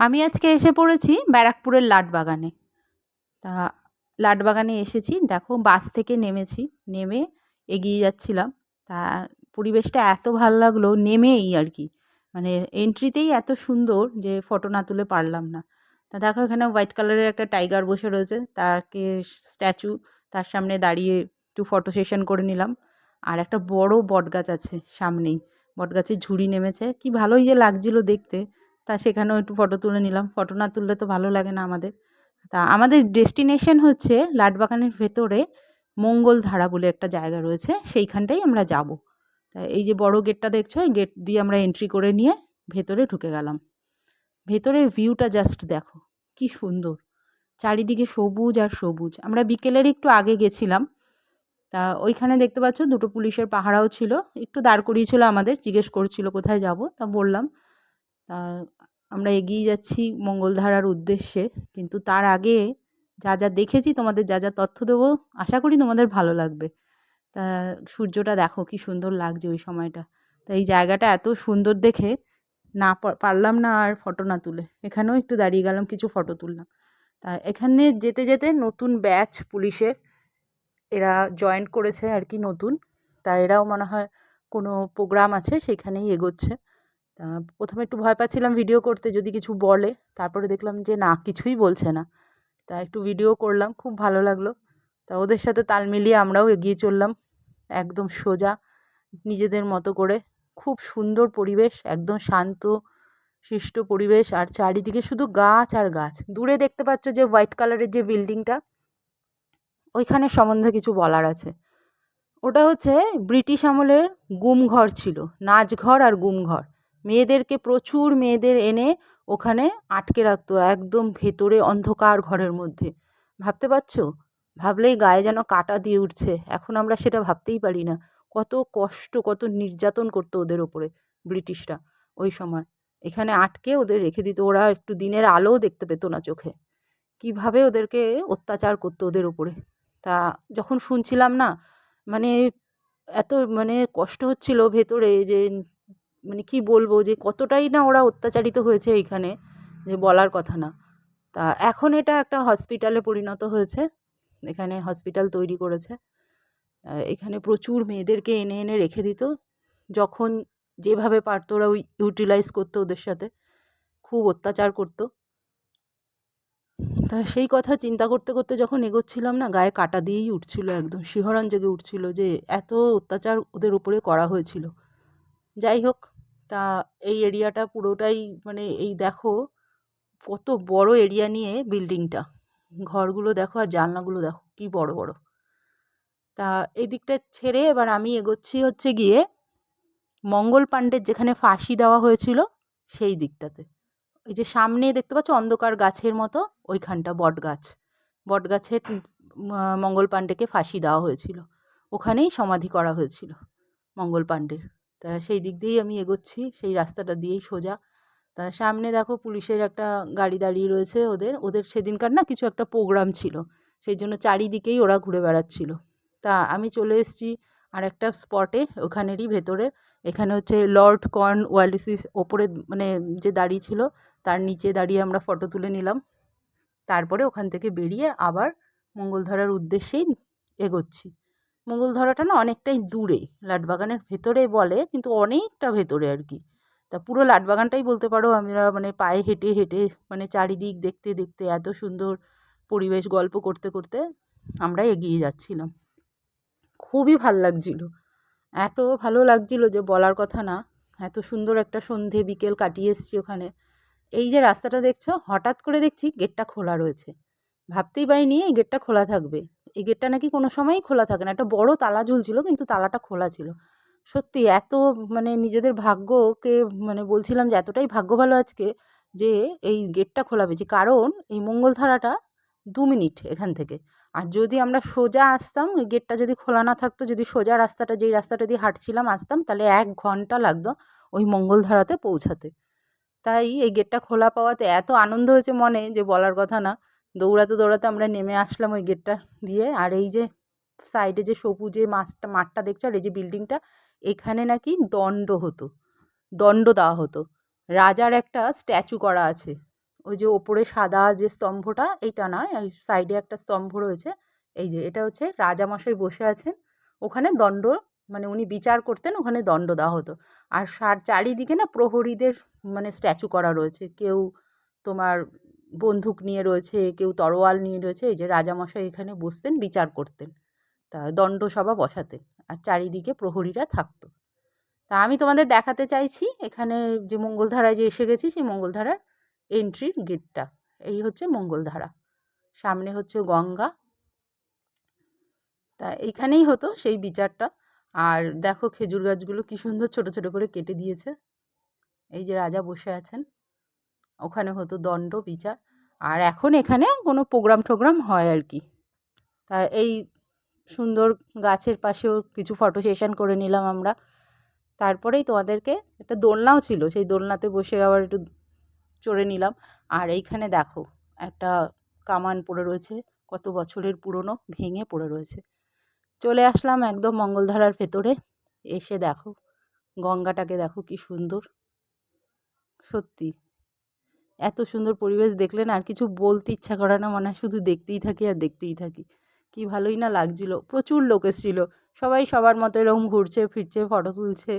আমি আজকে এসে পড়েছি ব্যারাকপুরের লাটবাগানে। তা লাটবাগানে এসেছি, দেখো বাস থেকে নেমেছি, নেমে এগিয়ে যাচ্ছিলাম। তা পরিবেশটা এত ভালো লাগল, নেমেই আর কি। মানে এন্ট্রিতেই এত সুন্দর যে ফটো না তুলে পারলাম না। তা দেখো এখানে হোয়াইট কালারের একটা টাইগার বসে রয়েছে, তাকে স্ট্যাচু তার সামনে দাঁড়িয়ে একটু ফটো সেশন করে নিলাম। আর একটা বড় বটগাছ আছে সামনেই বটগাছের ঝুড়ি নেমেছে। কি ভালোই যে লাগছিল দেখতে। তা সেখানেও একটু ফটো তুলে নিলাম। ফটো না তুললে তো ভালো লাগে না আমাদের। তা আমাদের ডেস্টিনেশন হচ্ছে লাটবাগানের ভেতরে মঙ্গলধারা বলে একটা জায়গা রয়েছে, সেইখানটাই আমরা যাব। তা এই যে বড় গেটটা দেখছ, এই গেট দিয়ে আমরা এন্ট্রি করে নিয়ে ভেতরে ঢুকে গেলাম। ভেতরের ভিউটা জাস্ট দেখো, কি সুন্দর। চারিদিকে সবুজ আর সবুজ। আমরা বিকেলের একটু আগে গেছিলাম। তা ওইখানে দেখতে পাচ্ছ দুটো পুলিশের পাহারাও ছিল। একটু দাঁড় করিয়েছিল আমাদের, জিজ্ঞেস করছিল কোথায় যাব, তা বললাম। তা আমরা এগিয়ে যাচ্ছি মঙ্গলধারার উদ্দেশ্যে। কিন্তু তার আগে যা যা দেখেছি, তোমাদের যা যা তথ্য দেবো, আশা করি তোমাদের ভালো লাগবে। তা সূর্যটা দেখো কি সুন্দর লাগছে ওই সময়টা। তা এই জায়গাটা এত সুন্দর দেখে না পারলাম না আর ফটো না তুলে। এখানেও একটু দাঁড়িয়ে গেলাম, কিছু ফটো তুললাম। তা এখানে যেতে যেতে নতুন ব্যাচ পুলিশের এরা জয়েন করেছে আর কি নতুন। তা এরাও মনে হয় কোনো প্রোগ্রাম আছে, সেখানেই এগোচ্ছে। তা প্রথমে একটু ভয় পাচ্ছিলাম ভিডিও করতে, যদি কিছু বলে। তারপরে দেখলাম যে, না, কিছুই বলছে না। তা একটু ভিডিও করলাম, খুব ভালো লাগল। তা ওদের সাথে তাল মিলিয়ে আমরাও এগিয়ে চললাম, একদম সোজা, নিজেদের মতো করে। খুব সুন্দর পরিবেশ, একদম শান্ত শিষ্ট পরিবেশ, আর চারিদিকে শুধু গাছ আর গাছ। দূরে দেখতে পাচ্ছ যে, হোয়াইট কালারের যে বিল্ডিংটা, ওইখানে সম্বন্ধে কিছু বলার আছে। ওটা হচ্ছে ব্রিটিশ আমলের গুমঘর ছিল, নাচঘর আর গুমঘর। মেয়েদেরকে প্রচুর মেয়েদের এনে ওখানে আটকে রাখতো, একদম ভেতরে অন্ধকার ঘরের মধ্যে। ভাবতে পারছ? ভাবলেই গায়ে যেন কাঁটা দিয়ে উঠছে। এখন আমরা সেটা ভাবতেই পারি না। কত কষ্ট, কত নির্যাতন করতো ওদের ওপরে ব্রিটিশরা ওই সময়। এখানে আটকে ওদের রেখে দিত। ওরা একটু দিনের আলোও দেখতে পেতো না চোখে। কীভাবে ওদেরকে অত্যাচার করতো ওদের ওপরে? তা যখন শুনছিলাম না মানে এত মানে কষ্ট হচ্ছিল ভেতরে যে মানে কী বলব যে কতটাই না ওরা অত্যাচারিত হয়েছে এইখানে যে বলার কথা না। তা এখন এটা একটা হসপিটালে পরিণত হয়েছে। এখানে হসপিটাল তৈরি করেছে। এখানে প্রচুর মেয়েদেরকে এনে এনে রেখে দিত। যখন যেভাবে পারতো ওরা ইউটিলাইজ করতো ওদের সাথে। খুব অত্যাচার করতো। তা সেই কথা চিন্তা করতে করতে যখন এগোচ্ছিলাম না, গায়ে কাটা দিয়েই উঠছিল একদম। শিহরণ জেগে উঠছিল যে এত অত্যাচার ওদের উপরে করা হয়েছিল। যাই হোক তা এই এরিয়াটা পুরোটাই মানে এই দেখো, কত বড় এরিয়া নিয়ে বিল্ডিংটা ঘরগুলো দেখো আর জানলাগুলো দেখো, কি বড় বড়। তা এই দিকটা ছেড়ে এবার আমি এগোচ্ছি হচ্ছে গিয়ে মঙ্গল পাণ্ডের যেখানে ফাঁসি দেওয়া হয়েছিল, সেই দিকটাতে। এই যে সামনে দেখতে পাচ্ছ অন্ধকার গাছের মতো, ওইখানটা বট গাছ। বট গাছের মঙ্গল পাণ্ডেকে ফাঁসি দেওয়া হয়েছিল। ওখানেই সমাধি করা হয়েছিল মঙ্গল পাণ্ডের। তা সেই দিক দিয়েই আমি এগোচ্ছি, সেই রাস্তাটা দিয়েই সোজা। তা সামনে দেখো পুলিশের একটা গাড়ি দাঁড়িয়ে রয়েছে ওদের ওদের সেদিনকার না কিছু একটা প্রোগ্রাম ছিল, সেই জন্য চারিদিকেই ওরা ঘুরে বেড়াচ্ছিল। তা আমি চলে এসেছি আর একটা স্পটে ওখানেরই ভেতরে। এখানে হচ্ছে লর্ড কর্ন ওয়ালিসিস ওপরে মানে যে দাঁড়িয়ে ছিল, তার নিচে দাঁড়িয়ে আমরা ফটো তুলে নিলাম। তারপরে ওখান থেকে বেরিয়ে আবার মঙ্গলধারার উদ্দেশ্যেই এগোচ্ছি। মঙ্গলধারাটা না অনেকটাই দূরে। লাটবাগানের ভেতরে বলে, কিন্তু অনেকটা ভেতরে আর কি। তা পুরো লাটবাগানটাই বলতে পারো আমরা মানে পায়ে হেঁটে হেঁটে মানে চারিদিক দেখতে দেখতে এত সুন্দর পরিবেশ গল্প করতে করতে আমরা এগিয়ে যাচ্ছিলাম। খুবই ভালো লাগছিল। এত ভালো লাগছিল যে বলার কথা না, এত সুন্দর একটা সন্ধে বিকেল কাটিয়ে এসছি ওখানে। এই যে রাস্তাটা দেখছ, হঠাৎ করে দেখছি গেটটা খোলা রয়েছে। ভাবতেই পারিনি এই গেটটা খোলা থাকবে। এই গেটটা নাকি কোনো সময়ই খোলা থাকে না। একটা বড় তালা ঝুলছিল, কিন্তু তালাটা খোলা ছিল। সত্যি এত মানে নিজেদের ভাগ্যকে মানে বলছিলাম যে, এতটাই ভাগ্য ভালো আজকে যে, এই গেটটা খোলা পেয়েছি। কারণ এই মঙ্গলধারাটা দু মিনিট এখান থেকে। আর যদি আমরা সোজা আসতাম ওই গেটটা যদি খোলা না থাকতো, যদি সোজা রাস্তাটা, যেই রাস্তাটা দিয়ে হাঁটছিলাম, আসতাম, তাহলে এক ঘণ্টা লাগতো ওই মঙ্গলধারাতে পৌঁছাতে। তাই এই গেটটা খোলা পাওয়াতে এত আনন্দ হয়েছে মনে, যে বলার কথা না। দৌড়াতে দৌড়াতে আমরা নেমে আসলাম ওই গেটটা দিয়ে। আর এই যে সাইডে যে সবুজে মাছটা, মাঠটা দেখছ? আর এই যে বিল্ডিংটা এখানে নাকি দণ্ড হতো, দণ্ড দেওয়া হতো। রাজার একটা স্ট্যাচু করা আছে। ওই যে ওপরে সাদা যে স্তম্ভটা, এইটা নয় এই সাইডে একটা স্তম্ভ রয়েছে। এই যে, এটা হচ্ছে রাজামশাই বসে আছেন। ওখানে দণ্ড মানে উনি বিচার করতেন, ওখানে দণ্ড দেওয়া হতো। আর সার, চারিদিকে না প্রহরীদের মানে স্ট্যাচু করা রয়েছে। কেউ তোমার বন্দুক নিয়ে রয়েছে, কেউ তরোয়াল নিয়ে রয়েছে, এই যে রাজামশাই এখানে বসতেন, বিচার করতেন। তা দণ্ডসভা বসাতেন আর চারিদিকে প্রহরীরা থাকতো। তা আমি তোমাদের দেখাতে চাইছি, এখানে যে মঙ্গলধারায় যে এসে গেছি, সেই মঙ্গলধারার এন্ট্রির গেটটা এই হচ্ছে মঙ্গলধারা, সামনে হচ্ছে গঙ্গা। তা এইখানেই হতো সেই বিচারটা। আর দেখো খেজুর গাছগুলো কী সুন্দর ছোট ছোট করে কেটে দিয়েছে। এই যে রাজা বসে আছেন। ওখানে হতো দণ্ড বিচার। আর এখন এখানে কোনো প্রোগ্রাম টোগ্রাম হয় আর কি। তা এই সুন্দর গাছের পাশেও কিছু ফটো সেশন করে নিলাম আমরা। তারপরেই তোমাদেরকে একটা দোলনাও ছিল, সেই দোলনাতে বসে আবার একটু চড়ে নিলাম। আর এইখানে দেখো, একটা কামান পড়ে রয়েছে, কত বছরের পুরনো, ভেঙে পড়ে রয়েছে। চলে আসলাম একদম মঙ্গলধারার ভেতরে, এসে দেখো, গঙ্গাটাকে দেখো কি সুন্দর। সত্যি। এত সুন্দর পরিবেশ দেখলে না আর কিছু বলতে ইচ্ছা করে না, মনে হয় শুধু দেখতেই থাকি আর দেখতেই থাকি। কি ভালোই না লাগছিল, প্রচুর লোক এসেছিল, সবাই সবার মতো এরকম ঘুরছে, ফিরছে, ফটো তুলছে,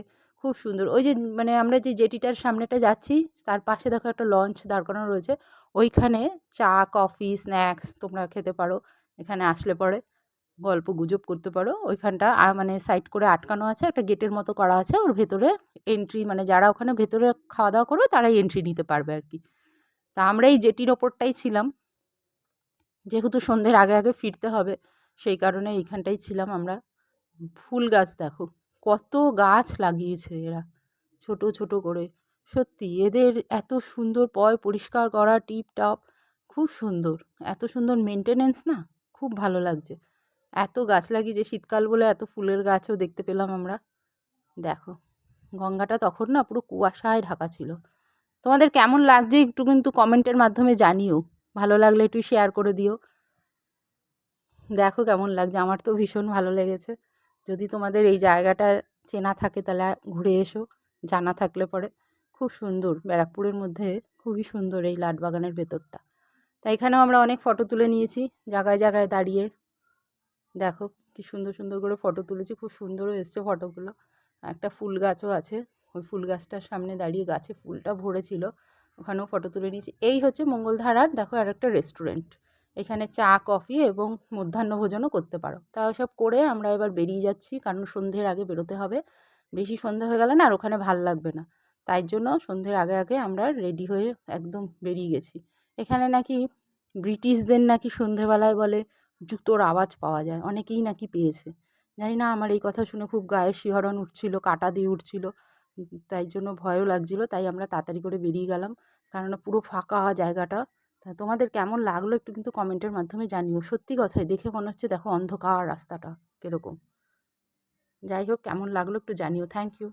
খুব সুন্দর। ওই যে মানে আমরা যে জেটিটার সামনেটা যাচ্ছি, তার পাশে দেখো একটা লঞ্চ দাঁড় করানো রয়েছে, ওইখানে চা, কফি, স্ন্যাক্স তোমরা খেতে পারো, এখানে আসলে পরে গল্প গুজব করতে পারো। ওইখানটা মানে সাইড করে আটকানো আছে, একটা গেটের মতো করা আছে, ওর ভেতরে এন্ট্রি মানে যারা ওখানে ভেতরে খাওয়া দাওয়া করবে, তারাই এন্ট্রি নিতে পারবে আর কি। তা আমরা এই জেটির ওপরটাই ছিলাম। যেহেতু সন্ধ্যের আগে আগে ফিরতে হবে, সেই কারণে এইখানটাই ছিলাম আমরা। ফুল গাছ দেখো, কত গাছ লাগিয়েছে এরা, ছোট ছোট করে। সত্যি, এদের এত সুন্দর পয় পরিষ্কার করা টিপ টপ খুব সুন্দর। এত সুন্দর মেনটেনেন্স না, খুব ভালো লাগছে। এত গাছ লাগিয়েছে, শীতকাল বলে এত ফুলের গাছও দেখতে পেলাম আমরা। দেখো, গঙ্গাটা তখন না পুরো কুয়াশায় ঢাকা ছিল। তোমাদের কেমন লাগছে একটু কিন্তু কমেন্টের মাধ্যমে জানিও। ভালো লাগলে একটু শেয়ার করে দিও। দেখো কেমন লাগছে, আমার তো ভীষণ ভালো লেগেছে। যদি তোমাদের এই জায়গাটা চেনা থাকে তাহলে ঘুরে এসো, জানা থাকলে পরে। খুব সুন্দর, ব্যারাকপুরের মধ্যে খুবই সুন্দর এই লাট বাগানের ভেতরটা। তাই এখানেও আমরা অনেক ফটো তুলে নিয়েছি, জায়গায় জায়গায় দাঁড়িয়ে। দেখো কি সুন্দর সুন্দর করে ফটো তুলেছি, খুব সুন্দরও এসছে ফটোগুলো একটা ফুল গাছও আছে। ওই ফুল গাছটার সামনে দাঁড়িয়ে গাছে ফুলটা ভরেছিল, ওখানেও ফটো তুলে নিয়েছি। এই হচ্ছে মঙ্গলধারার, দেখো, আর একটা রেস্টুরেন্ট এখানে চা কফি এবং মধ্যাহ্ন ভোজনও করতে পারো। তা সব করে আমরা এবার বেরিয়ে যাচ্ছি, কারণ সন্ধ্যের আগে বেরোতে হবে। বেশি সন্ধে হয়ে গেলে না আর ওখানে ভালো লাগবে না। তাই জন্য সন্ধ্যের আগে আগে আমরা রেডি হয়ে একদম বেরিয়ে গেছি। এখানে নাকি ব্রিটিশদের নাকি সন্ধেবেলায় বলে জুতোর আওয়াজ পাওয়া যায়, অনেকেই নাকি পেয়েছে। জানি না, আমার এই কথা শুনে খুব গায়ে শিহরণ উঠছিল, কাটা দিয়ে উঠছিল। তাই জন্য ভয়ও লাগছিল, তাই আমরা তাড়াতাড়ি করে বেরিয়ে গেলাম। কেননা পুরো ফাঁকা জায়গাটা। তা তোমাদের কেমন লাগল একটু কিন্তু কমেন্টের মাধ্যমে জানিও। সত্যি কথাই দেখে মনে হচ্ছে দেখো অন্ধকার রাস্তাটা, কীরকম। যাই হোক, কেমন লাগল একটু জানিও। Thank you